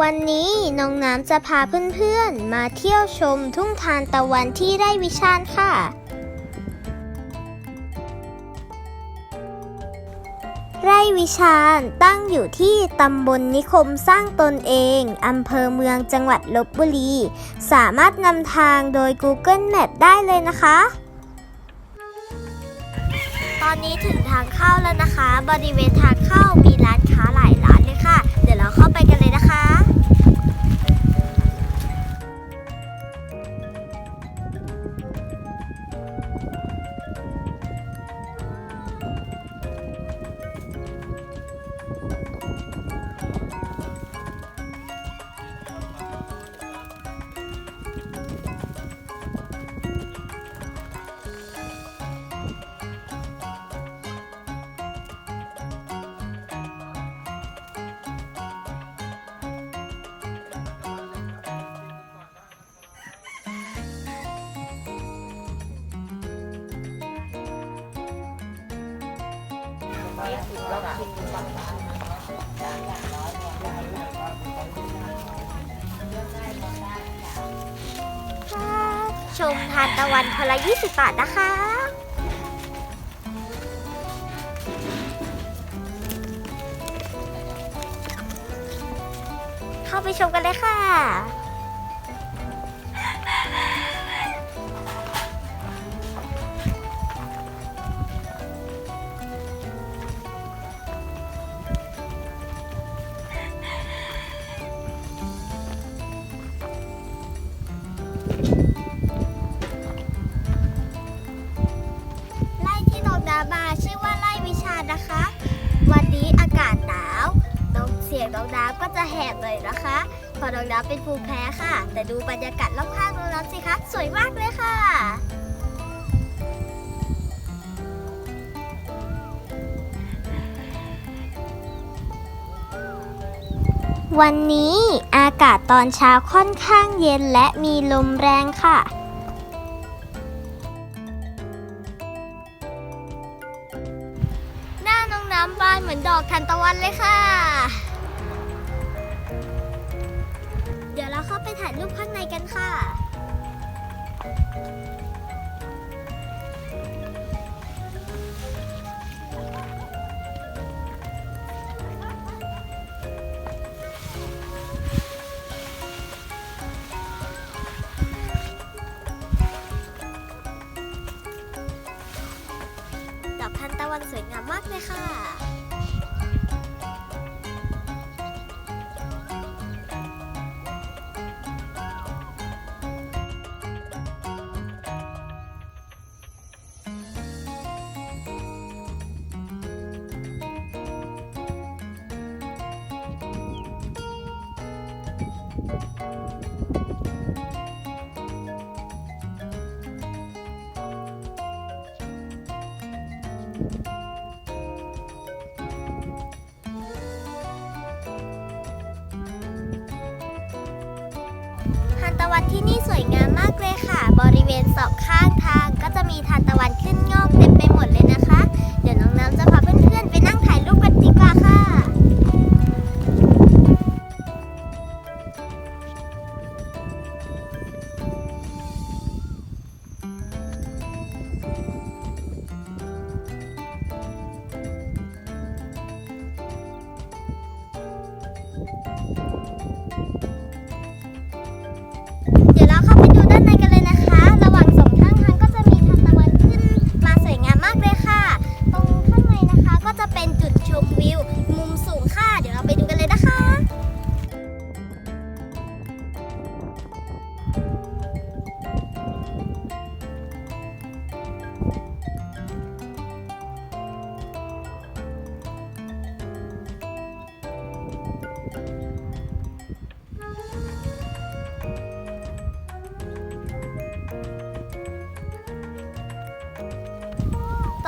วันนี้น้องน้ำจะพาเพื่อนๆ มาเที่ยวชมทุ่งทานตะวันที่ไร่วิชาญค่ะ ไร่วิชาญตั้งอยู่ที่ตำบลนิคมสร้างตนเองอำเภอเมืองจังหวัดลบบุรี สามารถนำทางโดย Google Map ได้เลยนะคะ ตอนนี้ถึงทางเข้าแล้วนะคะ บริเวณทางเข้ามีร้านค้าหลายร้านเลยค่ะ เดี๋ยวเราเข้าไปกันเลยนะคะ ชมทานตะวันคนละ 20 บาทนะคะ เข้าไปชมกันเลยค่ะ บเลยนะคะพอน้องดาเป็นภูมิแพ้ค่ะ แต่ดูบรรยากาศรอบข้างน้องดาสิคะ สวยมากเลยค่ะ วันนี้อากาศตอนเช้าค่อนข้างเย็นและมีลมแรงค่ะหน้าน้องน้ำบานเหมือนดอกทานตะวันเลยค่ะ ดี๋ยวเราเข้าไปถ่ายรูปข้างในกันค่ะ ดอกทานตะวันสวยงามมากเลยค่ะ ทานตะวันที่นี่สวยงามมากเลยค่ะ บริเวณสองข้างทางก็จะมีทานตะวันขึ้นงอกเต็มไปหมดเลยนะคะ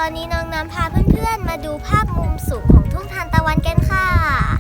ตอนนี้น้องน้ำพาเพื่อนๆ มาดูภาพมุมสูงของทุ่งทานตะวันกันค่ะ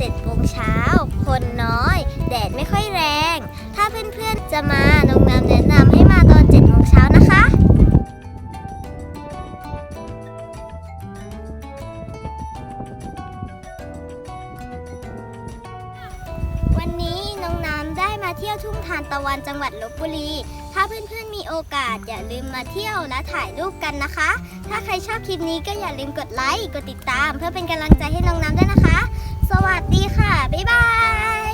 7โมงเช้า คนน้อย แดดไม่ค่อยแรง ถ้าเพื่อนๆจะมาน้องน้ำแนะนำให้มาตอน7โมงเช้านะคะ วันนี้น้องน้ำได้มาเที่ยวทุ่งทานตะวันจังหวัดลบบุรี ถ้าเพื่อนๆมีโอกาสอย่าลืมมาเที่ยวและถ่ายรูปกันนะคะ ถ้าใครชอบคลิปนี้ก็อย่าลืมกดไลค์ กดติดตาม เพื่อเป็นกำลังใจให้น้องน้ำด้วยนะคะ สวัสดีค่ะ บ๊ายบาย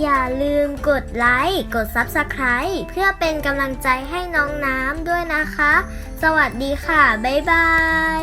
อย่าลืมกดไลค์ กด Subscribe เพื่อเป็นกำลังใจให้น้องน้ำด้วยนะคะ สวัสดีค่ะ บ๊ายบาย